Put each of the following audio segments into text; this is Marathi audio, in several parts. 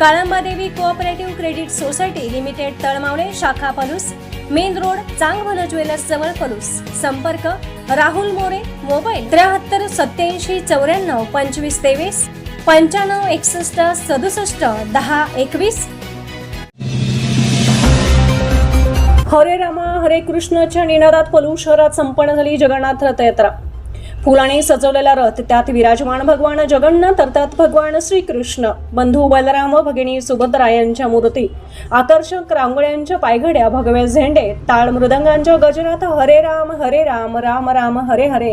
Kalamba Devi cooperative credit society limited Talmavale शाखा Palus main road Changbhal jewellers जवळ पलूस. संपर्क राहुल मोरे मोबाईल त्र्याहत्तर सत्याऐंशी चौऱ्याण्णव पंचवीस तेवीस पंच्याण्णव एकसष्ट सदुसष्ट दहा एकवीस. हरे रामा हरे कृष्णच्या निनादात पलू शहरात संपन्न झाली जगन्नाथ रथयात्रा फुलाने सजवलेला रथ त्यात विराजमान भगवान जगन्नाथ अर्थात भगवान श्रीकृष्ण बंधू बलराम व भगिनी सुभद्रा यांच्या मूर्ती आकर्षक रांगोळ्यांच्या पायघड्या भगव्या झेंडे ताळ मृदंगांच्या गजरात हरे राम हरे राम राम राम हरे हरे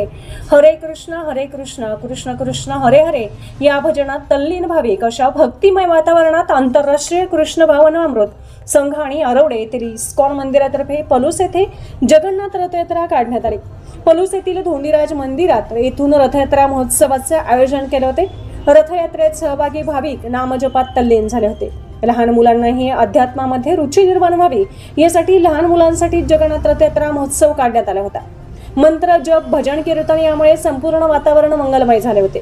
हरे कृष्ण हरे कृष्ण कृष्ण कृष्ण हरे हरे या भजनात तल्लीन भाविक अशा भक्तिमय वातावरणात आंतरराष्ट्रीय कृष्ण भावनामृत संघ आणि आरवडे येथील इस्कॉन मंदिरातर्फे पलूस येथे जगन्नाथ रथयात्रा काढण्यात आली. पलूस येथील धोंडीराज मंदिरात येथून रथयात्रा महोत्सवाचे आयोजन केले होते. रथयात्रेत सहभागी भाविक नामजपात तल्लीन झाले होते. लहान मुलांनाही अध्यात्मामध्ये रुची निर्माण व्हावी यासाठी लहान मुलांसाठी जगन्नाथ रथयात्रा महोत्सव काढण्यात आला होता. मंत्र जप भजन कीर्तन यामुळे संपूर्ण वातावरण मंगलमय झाले होते.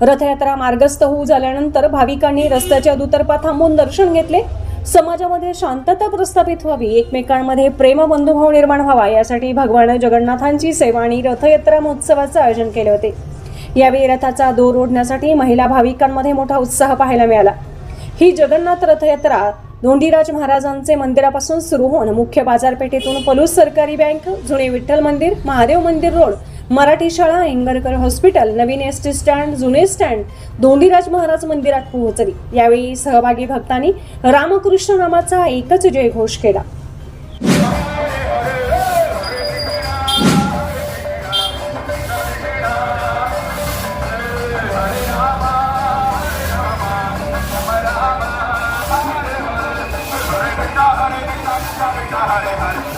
रथयात्रा मार्गस्थ होऊ झाल्यानंतर भाविकांनी रस्त्याच्या दुतर्फा थांबून दर्शन घेतले. समाजामध्ये शांतता प्रस्थापित व्हावी एकमेकांमध्ये प्रेमबंधुभाव निर्माण व्हावा यासाठी भगवान जगन्नाथांची सेवा आणि रथयात्रा महोत्सवाचं आयोजन केले होते. यावेळी रथाचा दोर ओढण्यासाठी महिला भाविकांमध्ये मोठा उत्साह पाहायला मिळाला. ही जगन्नाथ रथयात्रा धोंडीराज महाराजांचे मंदिरापासून सुरू होऊन मुख्य बाजारपेठेतून पलूस सरकारी बँक जुने विठ्ठल मंदिर महादेव मंदिर रोड मराठी शाळा इंगरकर हॉस्पिटल नवीन एस टी स्टँड जुने स्टँड धोंडीराज महाराज मंदिरात पोहोचली. यावेळी सहभागी भक्तांनी रामकृष्ण नामाचा एकच जयघोष केला. Hare Hare